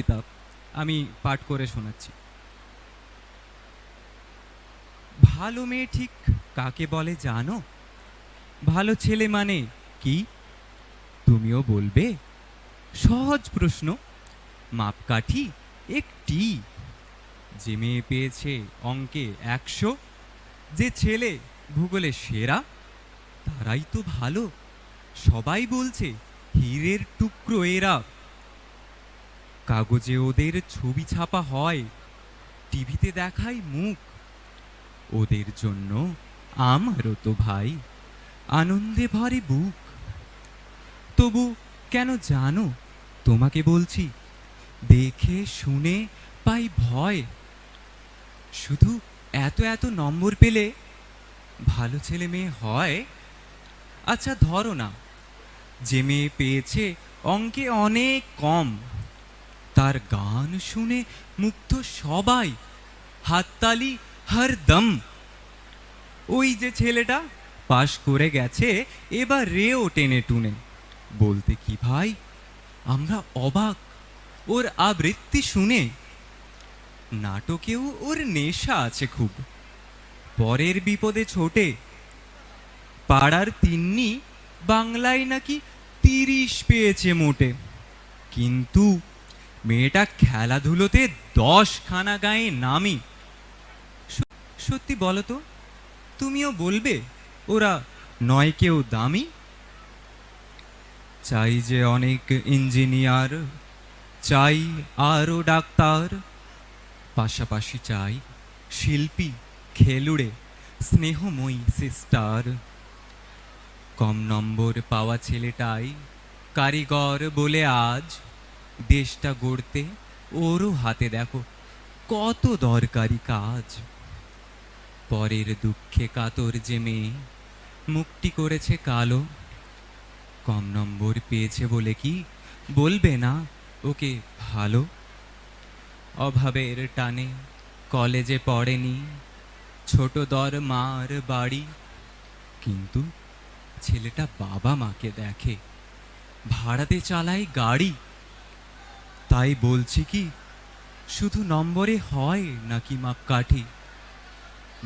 কবিতা আমি পাঠ করে শোনাচ্ছি। ভালো মেয়ে ঠিক কাকে বলে জানো? ভালো ছেলে মানে কি? তুমিও বলবে। সহজ প্রশ্ন, মাপকাঠি একটি। যে মেয়ে পেয়েছে অঙ্কে একশো, যে ছেলে ভূগোলে সেরা, তারাই তো ভালো। সবাই বলছে, হীরের টুকরো এরা। কাগজে ওদের ছবি ছাপা হয়, টিভিতে দেখায় মুখ। ওদের জন্য আমারও তো ভাই, আনন্দে ভরে বুক। তবু কেন জানো, তোমাকে বলছি, দেখে শুনে পাই ভয়। শুধু এত এত নম্বর পেলে ভালো ছেলে মেয়ে হয়? আচ্ছা ধরো না, যে মেয়ে পেয়েছে অঙ্কে অনেক কম। তার গান শুনে মুগ্ধ সবাই। হাততালি হরদম ওই যে ছেলেটা পাশ করে গেছে, এবার রেও টেনে টুনে। বলতে কি ভাই? আমরা অবাক, ওর আবৃত্তি শুনে। নাটকেও ওর নেশা আছে খুব। পরের বিপদে ছোটে। পাড়ার তিন্নি বাংলায় নাকি তিরিশ পেয়েছে মোটে। কিন্তু মেয়েটা খেলাধুলোতে দশখানা গায়ে নামি। সত্যি বলো তো, তুমিও বলবে ওরা নয় কেউ দামি? চাই যে অনেক ইঞ্জিনিয়ার, চাই আরও ডাক্তার, পাশাপাশি চাই শিল্পী, খেলুড়ে, স্নেহময়ী সিস্টার। কম নম্বর পাওয়া ছেলেটাই কারিগর বলে আজ দেশটা গড়তে ওরও হাতে দেখো কত দরকারি কাজ। পরের দুঃখে কাতর যে মেয়ে, মুক্তি করেছে কালো। কম নম্বর পেয়েছে বলে কি বলবে না ওকে ভালো? অভাবের টানে কলেজে পড়েনি, ছোট দর মার বাড়ি। কিন্তু ছেলেটা বাবা মাকে দেখে, ভাড়াতে চালায় গাড়ি। তাই বলছি কি, শুধু নম্বরে হয় নাকি মাপকাঠি?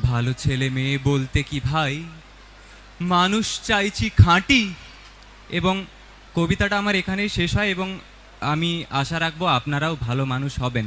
ভালো ছেলে মেয়ে বলতে কি ভাই, মানুষ চাইছি খাঁটি। এবং কবিতাটা আমার এখানেই শেষ হয় এবং আমি আশা রাখব আপনারাও ভালো মানুষ হবেন।